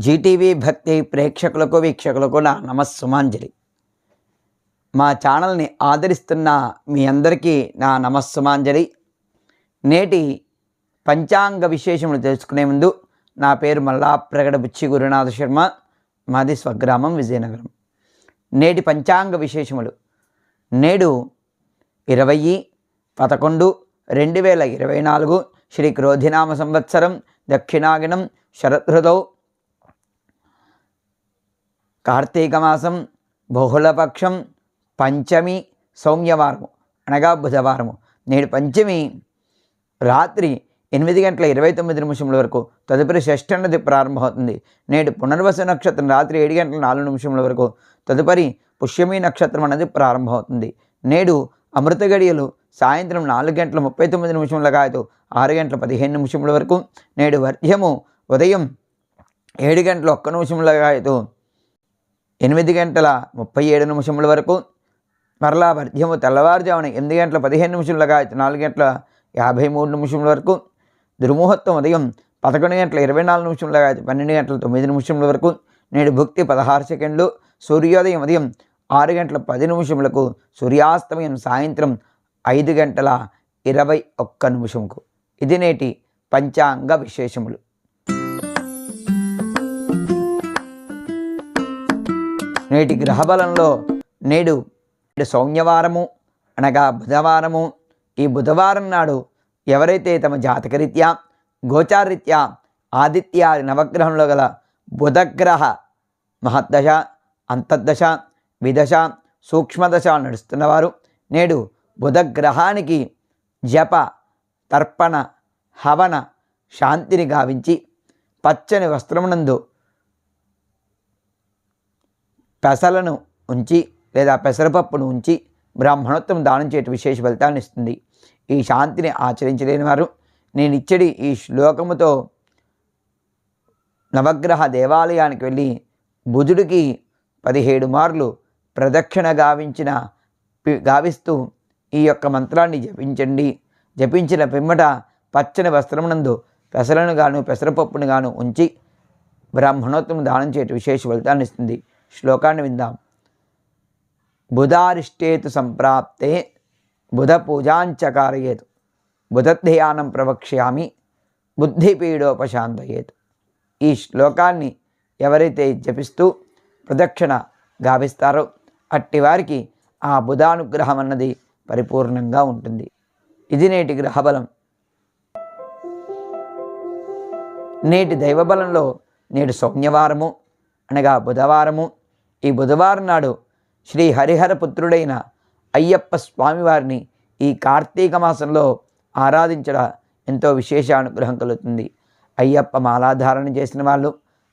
Zee TV భక్తి ప్రేక్షకులకు వీక్షకులకు నా నమస్సుమాంజలి. మా ఛానల్ని ఆదరిస్తున్న మీ అందరికీ నా నమస్సుమాంజలి. నేటి పంచాంగ విశేషములు తెలుసుకునే ముందు నా పేరు మల్లా ప్రగడ బుచ్చి గురునాథ శర్మ మాది స్వగ్రామం విజయనగరం. నేటి పంచాంగ విశేషములు. నేడు ఇరవై పదకొండు రెండు వేల ఇరవై నాలుగు శ్రీ క్రోధినామ సంవత్సరం దక్షిణాగినం శరదృదౌ కార్తీక మాసం బహుళపక్షం పంచమి సౌమ్యవారము అనగా బుధవారము. నేడు పంచమి రాత్రి ఎనిమిది గంటల ఇరవై తొమ్మిది నిమిషముల వరకు తదుపరి షష్ఠ నది ప్రారంభమవుతుంది. నేడు పునర్వసు నక్షత్రం రాత్రి ఏడు గంటల నాలుగు నిమిషముల వరకు తదుపరి పుష్యమి నక్షత్రం అనేది ప్రారంభమవుతుంది. నేడు అమృత గడియలు సాయంత్రం నాలుగు గంటల ముప్పై తొమ్మిది నిమిషముల కాదు ఆరు గంటల పదిహేను నిమిషముల వరకు. నేడు వర్ధ్యము ఉదయం ఏడు గంటల ఒక్క నిమిషముల కాయదు ఎనిమిది గంటల ముప్పై ఏడు నిమిషముల వరకు మరలా మధ్యము తెల్లవారుజామున ఎనిమిది గంటల పదిహేను నిమిషములుగా నాలుగు గంటల యాభై మూడు నిమిషముల వరకు దుర్ముహూర్తం ఉదయం పదకొండు గంటల ఇరవై నాలుగు నిమిషములుగా పన్నెండు గంటల తొమ్మిది నిమిషముల వరకు నేడు భుక్తి పదహారు సెకండ్లు సూర్యోదయం ఉదయం ఆరు గంటల పది నిమిషములకు సూర్యాస్తమయం సాయంత్రం ఐదు గంటల ఇరవై ఒక్క నిమిషంకు ఇది నేటి పంచాంగ విశేషములు. నేటి గ్రహబలంలో నేడు నేడు సౌమ్యవారము అనగా బుధవారము. ఈ బుధవారం నాడు ఎవరైతే తమ జాతకరీత్యా గోచారరీత్యా ఆదిత్య నవగ్రహంలో గల బుధగ్రహ మహద్దశ అంతర్దశ విదశ సూక్ష్మదశ నడుస్తున్నవారు నేడు బుధగ్రహానికి జప తర్పణ హవన శాంతిని గావించి పచ్చని వస్త్రమునందు పెసలను ఉంచి లేదా పెసరపప్పును ఉంచి బ్రాహ్మణోత్తం దానం చేయటం విశేష ఫలితాన్ని ఇస్తుంది. ఈ శాంతిని ఆచరించలేని వారు నేను ఇచ్చడి ఈ శ్లోకముతో నవగ్రహ దేవాలయానికి వెళ్ళి బుధుడికి పదిహేడు మార్లు ప్రదక్షిణ గావించిన పి- గావిస్తూ ఈ యొక్క మంత్రాన్ని జపించండి. జపించిన పిమ్మట పచ్చని వస్త్రమునందు పెసలను గాను పెసరపప్పును గాను ఉంచి బ్రాహ్మణోత్తమ దానం చేయటం విశేష ఫలితాన్ని ఇస్తుంది. శ్లోకాన్ని విందాం. బుధారిష్టేతు సంప్రాప్తే బుధ పూజాంచకారయేతు బుధధ్యానం ప్రవక్ష్యామి బుద్ధిపీడోపశాంతయేతు ఈ శ్లోకాన్ని ఎవరైతే జపిస్తూ ప్రదక్షిణ గావిస్తారో అట్టి వారికి ఆ బుధానుగ్రహం అన్నది పరిపూర్ణంగా ఉంటుంది. ఇది నేటి గ్రహబలం. నేటి దైవబలంలో నేడు సౌమ్యవారము అనగా బుధవారము ఈ బుధవారం నాడు శ్రీ హరిహర పుత్రుడైన అయ్యప్ప స్వామివారిని ఈ కార్తీక మాసంలో ఆరాధించడం ఎంతో విశేష అనుగ్రహం కలుగుతుంది. అయ్యప్ప మాలాధారణ చేసిన వాళ్ళు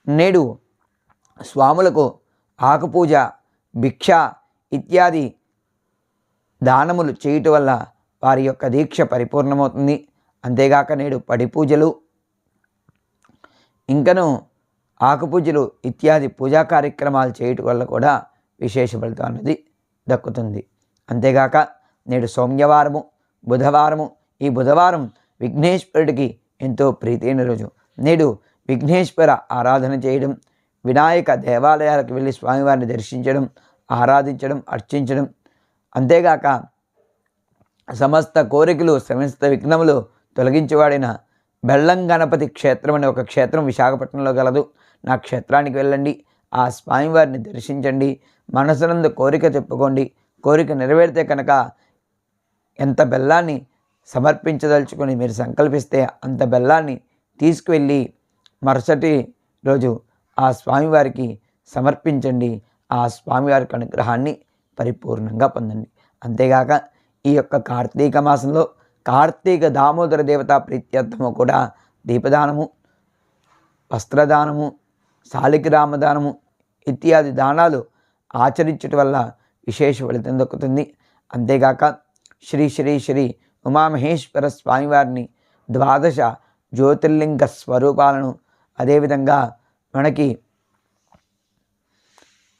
నేడు స్వాములకు ఆకుపూజ భిక్ష ఇత్యాది దానములు చేయటం వల్ల వారి యొక్క దీక్ష పరిపూర్ణమవుతుంది. అంతేగాక నేడు పడి పూజలు ఇంకను ఆకుపూజలు ఇత్యాది పూజా కార్యక్రమాలు చేయటం వల్ల కూడా విశేష ఫలితం అనేది దక్కుతుంది. అంతేగాక నేడు సోమ్యవారము బుధవారము ఈ బుధవారం విఘ్నేశ్వరుడికి ఎంతో ప్రీతైన రోజు. నేడు విఘ్నేశ్వర ఆరాధన చేయడం వినాయక దేవాలయాలకు వెళ్ళి స్వామివారిని దర్శించడం ఆరాధించడం అర్చించడం అంతేగాక సమస్త కోరికలు సమస్త విఘ్నములు తొలగించేవాడైన బెల్లం గణపతి క్షేత్రం అనే ఒక క్షేత్రం విశాఖపట్నంలో గలదు. నా క్షేత్రానికి వెళ్ళండి. ఆ స్వామివారిని దర్శించండి. మనసునందు కోరిక చెప్పుకోండి. కోరిక నెరవేరితే కనుక ఎంత బెల్లాన్ని సమర్పించదలుచుకొని మీరు సంకల్పిస్తే అంత బెల్లాన్ని తీసుకువెళ్ళి మరుసటి రోజు ఆ స్వామివారికి సమర్పించండి. ఆ స్వామివారికి అనుగ్రహాన్ని పరిపూర్ణంగా పొందండి. అంతేగాక ఈ యొక్క కార్తీక మాసంలో కార్తీక దామోదర దేవతా ప్రీత్యర్థము కూడా దీపదానము వస్త్రదానము శాలిగ్రామదానము ఇత్యాది దానాలు ఆచరించటం వల్ల విశేష ఫలితం దక్కుతుంది. అంతేగాక శ్రీ శ్రీ శ్రీ ఉమామహేశ్వర స్వామివారిని ద్వాదశ జ్యోతిర్లింగ స్వరూపాలను అదేవిధంగా మనకి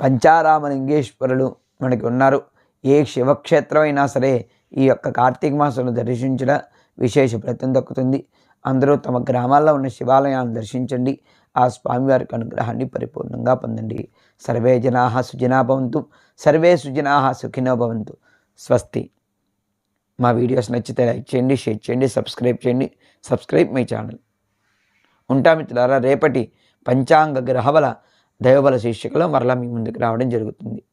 పంచారామలింగేశ్వరులు మనకి ఉన్నారు. ఏ శివక్షేత్రమైనా సరే ఈ యొక్క కార్తీక మాసంలో దర్శించడం విశేష ఫలితం దక్కుతుంది. అందరూ తమ గ్రామాల్లో ఉన్న శివాలయాలను దర్శించండి. ఆ స్వామివారికి అనుగ్రహాన్ని పరిపూర్ణంగా పొందండి. సర్వే జనా సుజనా భవంతు సర్వే సుజనా సుఖినో భవంతు. స్వస్తి. మా వీడియోస్ నచ్చితే లైక్ చేయండి షేర్ చేయండి సబ్స్క్రైబ్ చేయండి. Subscribe my channel. ఉంటా మిత్రులారా రేపటి పంచాంగ గ్రహవల దైవబల శీర్షికలో మరలా మీ ముందుకు రావడం జరుగుతుంది.